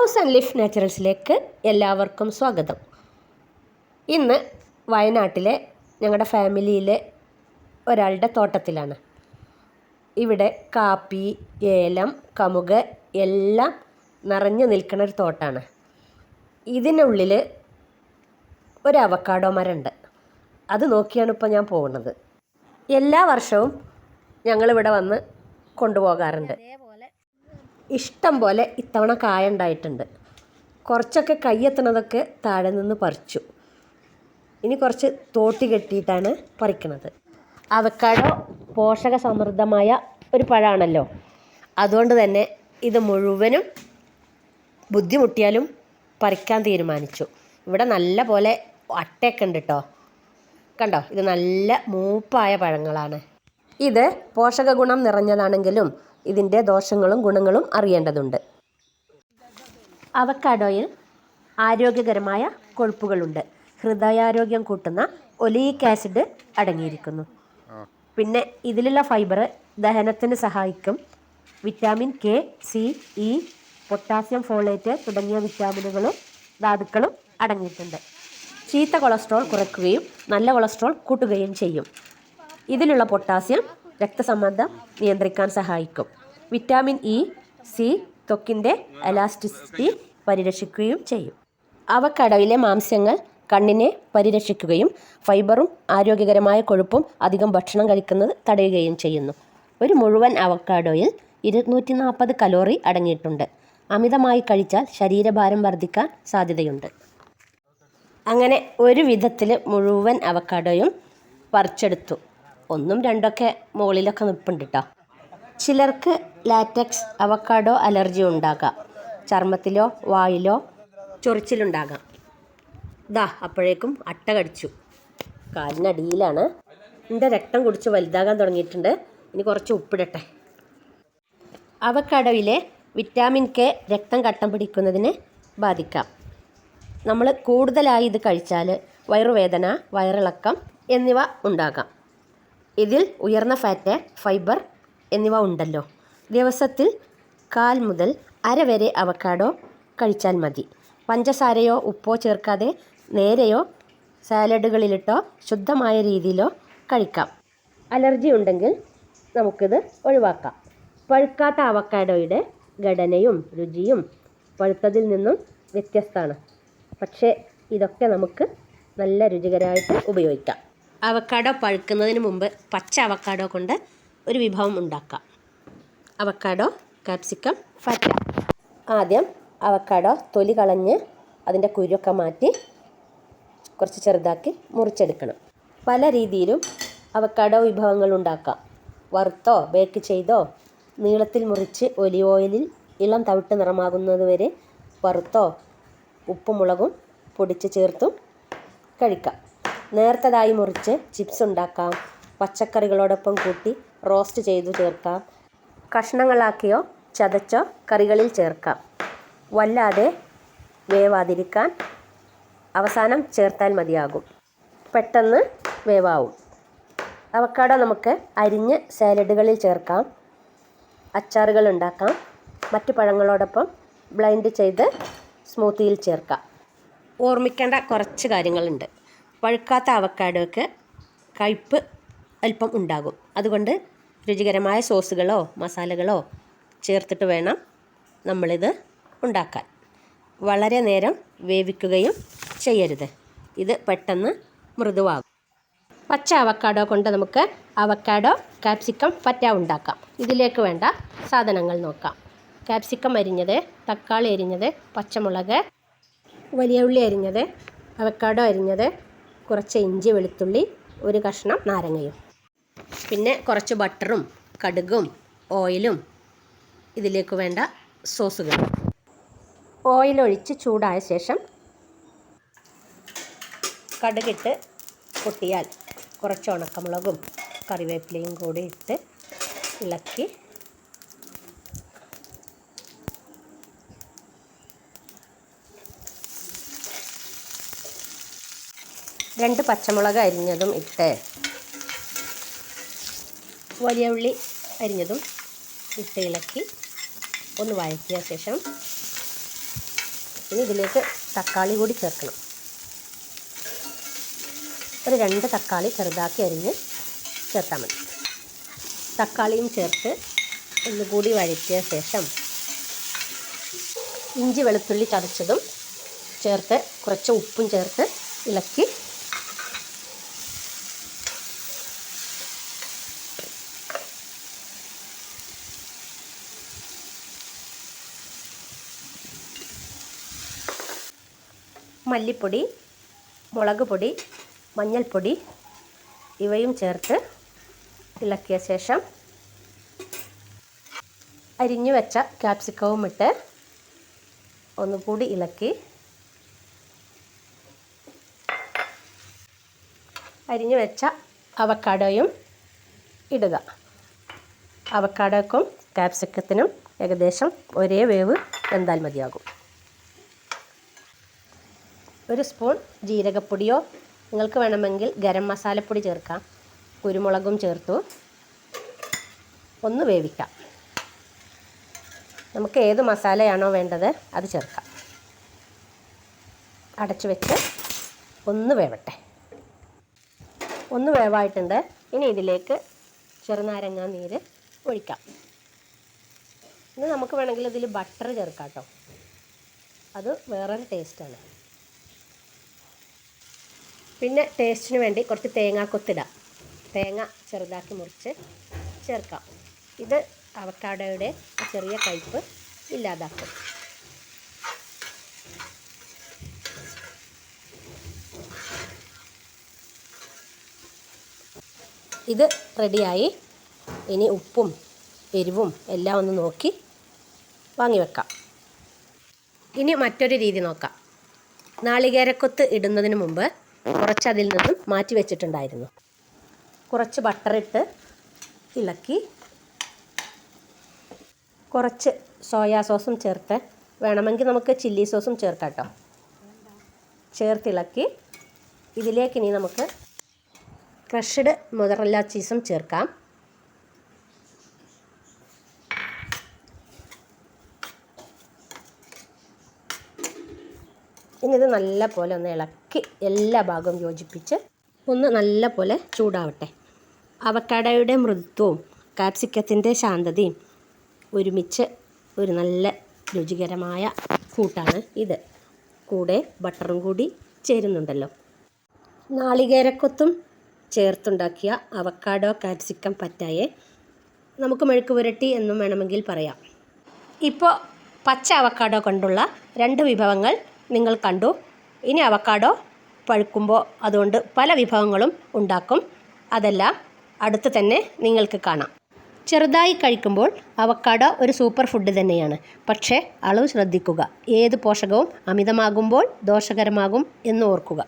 Loves and ലിഫ് നാച്ചുറൽസിലേക്ക് എല്ലാവർക്കും സ്വാഗതം. ഇന്ന് വയനാട്ടിലെ ഞങ്ങളുടെ ഫാമിലിയിലെ ഒരാളുടെ തോട്ടത്തിലാണ്. ഇവിടെ കാപ്പി ഏലം കമുക് എല്ലാം നിറഞ്ഞു നിൽക്കുന്ന ഒരു തോട്ടാണ്. ഇതിനുള്ളിൽ ഒരു അവക്കാഡോ മരമുണ്ട്. അത് നോക്കിയാണ് ഇപ്പോൾ ഞാൻ പോകുന്നത്. എല്ലാ വർഷവും ഞങ്ങളിവിടെ വന്ന് കൊണ്ടുപോകാറുണ്ട്. ഇഷ്ടം പോലെ ഇത്തവണ കായ ഉണ്ടായിട്ടുണ്ട്. കുറച്ചൊക്കെ കയ്യെത്തണതൊക്കെ താഴെ നിന്ന് പറിച്ചു. ഇനി കുറച്ച് തോട്ടി കെട്ടിയിട്ടാണ് പറിക്കുന്നത് അവക്കാടോ പോഷക സമൃദ്ധമായ ഒരു പഴമാണല്ലോ അതുകൊണ്ട് തന്നെ ഇത് മുഴുവനും ബുദ്ധിമുട്ടിയാലും പറിക്കാൻ തീരുമാനിച്ചു. ഇവിടെ നല്ല പോലെ അട്ടയൊക്കെ ഉണ്ട് കേട്ടോ കണ്ടോ? ഇത് നല്ല മൂപ്പായ പഴങ്ങളാണ്. ഇത് പോഷക ഗുണം നിറഞ്ഞതാണെങ്കിലും ഇതിന്റെ ദോഷങ്ങളും ഗുണങ്ങളും അറിയേണ്ടതുണ്ട്. അവക്കാഡോയിൽ ആരോഗ്യകരമായ കൊഴുപ്പുകളുണ്ട്. ഹൃദയാരോഗ്യം കൂട്ടുന്ന ഒലീക് ആസിഡ് അടങ്ങിയിരിക്കുന്നു. പിന്നെ ഇതിലുള്ള ഫൈബർ ദഹനത്തിന് സഹായിക്കും. Vitamin K C E potassium folate തുടങ്ങിയ വിറ്റാമിനുകളും ധാതുക്കളും അടങ്ങിയിട്ടുണ്ട്. ചീത്ത കൊളസ്ട്രോൾ കുറയ്ക്കുകയും നല്ല കൊളസ്ട്രോൾ കൂട്ടുകയും ചെയ്യും. ഇതിലുള്ള പൊട്ടാസ്യം രക്തസമ്മർദ്ദം നിയന്ത്രിക്കാൻ സഹായിക്കും. വിറ്റാമിൻ ഇ സി ത്വക്കിന്റെ എലാസ്റ്റിസിറ്റി പരിരക്ഷിക്കുകയും ചെയ്യും. അവക്കടവിലെ മാംസ്യങ്ങൾ കണ്ണിനെ പരിരക്ഷിക്കുകയും ഫൈബറും ആരോഗ്യകരമായ കൊഴുപ്പും അധികം ഭക്ഷണം കഴിക്കുന്നത് തടയുകയും ചെയ്യുന്നു. ഒരു മുഴുവൻ അവക്കാഡോയിൽ ഇരുന്നൂറ്റി നാൽപ്പത് കലോറി അടങ്ങിയിട്ടുണ്ട്. അമിതമായി കഴിച്ചാൽ ശരീരഭാരം വർദ്ധിക്കാൻ സാധ്യതയുണ്ട്. അങ്ങനെ ഒരു വിധത്തിൽ മുഴുവൻ അവക്കാഡോയും പറിച്ചെടുത്തു. ഒന്നും രണ്ടൊക്കെ മുകളിലൊക്കെ നിൽപ്പുണ്ട് കേട്ടോ ചിലർക്ക് ലാറ്റക്സ് അവക്കാഡോ അലർജി ഉണ്ടാകാം. ചർമ്മത്തിലോ വായിലോ ചൊറിച്ചിലുണ്ടാകാം. ദാ അപ്പോഴേക്കും അട്ട കടിച്ചു. കാലിനടിയിലാണ്. എന്റെ രക്തം കുടിച്ച് വലുതാകാൻ തുടങ്ങിയിട്ടുണ്ട്. ഇനി കുറച്ച് ഉപ്പിടട്ടെ. അവക്കാഡോയിലെ വിറ്റാമിൻ കെ രക്തം കട്ടം പിടിക്കുന്നതിന് ബാധിക്കാം. നമ്മൾ കൂടുതലായി ഇത് കഴിച്ചാൽ വയറുവേദന വയറിളക്കം എന്നിവ ഉണ്ടാകാം. ഇതിൽ ഉയർന്ന ഫാറ്റ് ഫൈബർ എന്നിവ ഉണ്ടല്ലോ. ദിവസത്തിൽ കാൽ മുതൽ അര വരെ അവക്കാഡോ കഴിച്ചാൽ മതി. പഞ്ചസാരയോ ഉപ്പോ ചേർക്കാതെ നേരെയോ സാലഡുകളിലിട്ടോ ശുദ്ധമായ രീതിയിലോ കഴിക്കാം. അലർജി ഉണ്ടെങ്കിൽ നമുക്കിത് ഒഴിവാക്കാം. പഴുക്കാത്ത അവക്കാഡോയുടെ ഘടനയും രുചിയും പഴുത്തതിൽ നിന്നും വ്യത്യസ്തമാണ്. പക്ഷേ ഇതൊക്കെ നമുക്ക് നല്ല രുചികരമായിട്ട് ഉപയോഗിക്കാം. അവക്കാഡോ പഴുക്കുന്നതിന് മുമ്പ് പച്ച അവക്കാഡോ കൊണ്ട് ഒരു വിഭവം ഉണ്ടാക്കാം. Avocado capsicum feta. ആദ്യം അവക്കാഡോ തൊലി കളഞ്ഞ് അതിന്റെ കുരുവൊക്കെ മാറ്റി കുറച്ച് ചെറുതാക്കി മുറിച്ചെടുക്കണം. പല രീതിയിലും അവക്കാഡോ വിഭവങ്ങൾ ഉണ്ടാക്കാം. വറുത്തോ ബേക്ക് ചെയ്തോ നീളത്തിൽ മുറിച്ച് ഒലിവ് ഓയിലിൽ ഇളം തവിട്ട് നിറമാകുന്നത് വരെ വറുത്തോ ഉപ്പും മുളകും പൊടിച്ച് ചേർത്തും കഴിക്കാം. നേർത്തതായി മുറിച്ച് ചിപ്സ് ഉണ്ടാക്കാം. പച്ചക്കറികളോടൊപ്പം കൂട്ടി റോസ്റ്റ് ചെയ്തു ചേർക്കാം. കഷ്ണങ്ങളാക്കിയോ ചതച്ചോ കറികളിൽ ചേർക്കാം. വല്ലാതെ വേവാതിരിക്കാൻ അവസാനം ചേർത്താൽ മതിയാകും. പെട്ടെന്ന് വേവാവും. അവക്കാട നമുക്ക് അരിഞ്ഞ് സാലഡുകളിൽ ചേർക്കാം. അച്ചാറുകൾ ഉണ്ടാക്കാം. മറ്റു പഴങ്ങളോടൊപ്പം ബ്ലൈൻഡ് ചെയ്ത് സ്മൂത്തിയിൽ ചേർക്കാം. ഓർമ്മിക്കേണ്ട കുറച്ച് കാര്യങ്ങളുണ്ട്. പഴുക്കാത്ത അവക്കാഡോക്ക് കയ്പ്പ് അല്പം ഉണ്ടാകും. അതുകൊണ്ട് രുചികരമായ സോസുകളോ മസാലകളോ ചേർത്തിട്ട് വേണം നമ്മളിത് ഉണ്ടാക്കാൻ. വളരെ നേരം വേവിക്കുകയും ചെയ്യരുത്. ഇത് പെട്ടെന്ന് മൃദുവാകും. പച്ച അവക്കാഡോ കൊണ്ട് നമുക്ക് അവക്കാഡോ കാപ്സിക്കം പറ്റ ഉണ്ടാക്കാം. ഇതിലേക്ക് വേണ്ട സാധനങ്ങൾ നോക്കാം. കാപ്സിക്കം അരിഞ്ഞത് തക്കാളി അരിഞ്ഞത് പച്ചമുളക് വലിയ ഉള്ളി അരിഞ്ഞത് അവക്കാഡോ അരിഞ്ഞത് കുറച്ച് ഇഞ്ചി വെളുത്തുള്ളി ഒരു കഷ്ണം നാരങ്ങയും. പിന്നെ കുറച്ച് ബട്ടറും കടുകും ഓയിലും ഇതിലേക്ക് വേണ്ട സോസുകൾ. ഓയിലൊഴിച്ച് ചൂടായ ശേഷം കടുകിട്ട് പൊട്ടിയാൽ കുറച്ച് ഉണക്കമുളകും കറിവേപ്പിലയും കൂടി ഇട്ട് ഇളക്കി രണ്ട് പച്ചമുളക് അരിഞ്ഞതും ഇട്ട് വലിയ ഉള്ളി അരിഞ്ഞതും ഇട്ട് ഇളക്കി ഒന്ന് വഴക്കിയ ശേഷം ഇനി ഇതിലേക്ക് തക്കാളി കൂടി ചേർക്കണം. ഒരു രണ്ട് തക്കാളി ചെറുതാക്കി അരിഞ്ഞ് ചേർത്താൽ മതി. തക്കാളിയും ചേർത്ത് ഒന്നുകൂടി വഴറ്റിയ ശേഷം ഇഞ്ചി വെളുത്തുള്ളി ചതച്ചതും ചേർത്ത് കുറച്ച് ഉപ്പും ചേർത്ത് ഇളക്കി മല്ലിപ്പൊടി മുളക് പൊടി മഞ്ഞൾപ്പൊടി ഇവയും ചേർത്ത് ഇളക്കിയ ശേഷം അരിഞ്ഞു വെച്ച ക്യാപ്സിക്കവും ഇട്ട് ഒന്നുകൂടി ഇളക്കി അരിഞ്ഞു വെച്ച അവക്കാഡോയും ഇടുക. അവക്കാഡോക്കും ക്യാപ്സിക്കത്തിനും ഏകദേശം ഒരേ വേവ് വെന്താൽ മതിയാകും. ഒരു സ്പൂൺ ജീരകപ്പൊടിയോ നിങ്ങൾക്ക് വേണമെങ്കിൽ ഗരം മസാലപ്പൊടി ചേർക്കാം. കുരുമുളകും ചേർത്തു. ഒന്ന് വേവിക്കാം. നമുക്ക് ഏത് മസാലയാണോ വേണ്ടത് അത് ചേർക്കാം. അടച്ചു വെച്ച് ഒന്ന് വേവട്ടെ. ഒന്ന് വേവായിട്ടുണ്ട്. ഇനി ഇതിലേക്ക് ചെറുനാരങ്ങ നീര് ഒഴിക്കാം. ഇനി നമുക്ക് വേണമെങ്കിൽ ഇതിൽ ബട്ടർ ചേർക്കാം കേട്ടോ. അത് വേറൊരു ടേസ്റ്റാണ് പിന്നെ ടേസ്റ്റിന് വേണ്ടി കുറച്ച് തേങ്ങാക്കൊത്തിടാം തേങ്ങ ചെറുതാക്കി മുറിച്ച് ചേർക്കാം. ഇത് അവക്കാടയുടെ ചെറിയ കയ്പ്പ് ഇല്ലാതാക്കും. ഇത് റെഡിയായി. ഇനി ഉപ്പും എരിവും എല്ലാം ഒന്ന് നോക്കി വാങ്ങി വെക്കാം. ഇനി മറ്റൊരു രീതി നോക്കാം. നാളികേരക്കൊത്ത് ഇടുന്നതിന് മുമ്പ് കുറച്ച് അതിൽ നിന്നും മാറ്റി വെച്ചിട്ടുണ്ടായിരുന്നു. കുറച്ച് ബട്ടറിട്ട് ഇളക്കി. കുറച്ച് സോയാ സോസും ചേർത്ത്. വേണമെങ്കിൽ നമുക്ക് ചില്ലി സോസും ചേർക്കാം കേട്ടോ ചേർത്തിളക്കി. ഇതിലേക്ക് ഇനി നമുക്ക് ക്രഷ്ഡ് മുതറല്ല ചീസും ചേർക്കാം. നല്ല പോലെ ഒന്ന് ഇളക്കി എല്ലാ ഭാഗവും യോജിപ്പിച്ച് ഒന്ന് നല്ല പോലെ ചൂടാവട്ടെ. അവക്കാടയുടെ മൃദുത്വവും കാപ്സിക്കത്തിന്റെ ശാന്തതയും ഒരുമിച്ച് ഒരു നല്ല രുചികരമായ കൂട്ടാണ് ഇത്. കൂടെ ബട്ടറും കൂടി ചേരുന്നുണ്ടല്ലോ. നാളികേരക്കൊത്തും ചേർത്തുണ്ടാക്കിയ അവക്കാഡോ കാപ്സിക്കം പറ്റായെ നമുക്ക് മെഴുക്ക് പുരട്ടി എന്നും വേണമെങ്കിൽ പറയാം. ഇപ്പോൾ പച്ച അവക്കാഡോ കൊണ്ടുള്ള രണ്ട് വിഭവങ്ങൾ നിങ്ങൾ കണ്ടു. ഇനി അവക്കാഡോ പഴുക്കുമ്പോൾ അതുകൊണ്ട് പല വിഭവങ്ങളും ഉണ്ടാക്കും. അതെല്ലാം അടുത്ത് തന്നെ നിങ്ങൾക്ക് കാണാം. ചെറുതായി കഴിക്കുമ്പോൾ അവക്കാഡോ ഒരു സൂപ്പർ ഫുഡ് തന്നെയാണ്. പക്ഷേ അളവ് ശ്രദ്ധിക്കുക. ഏത് പോഷകവും അമിതമാകുമ്പോൾ ദോഷകരമാകും എന്ന് ഓർക്കുക.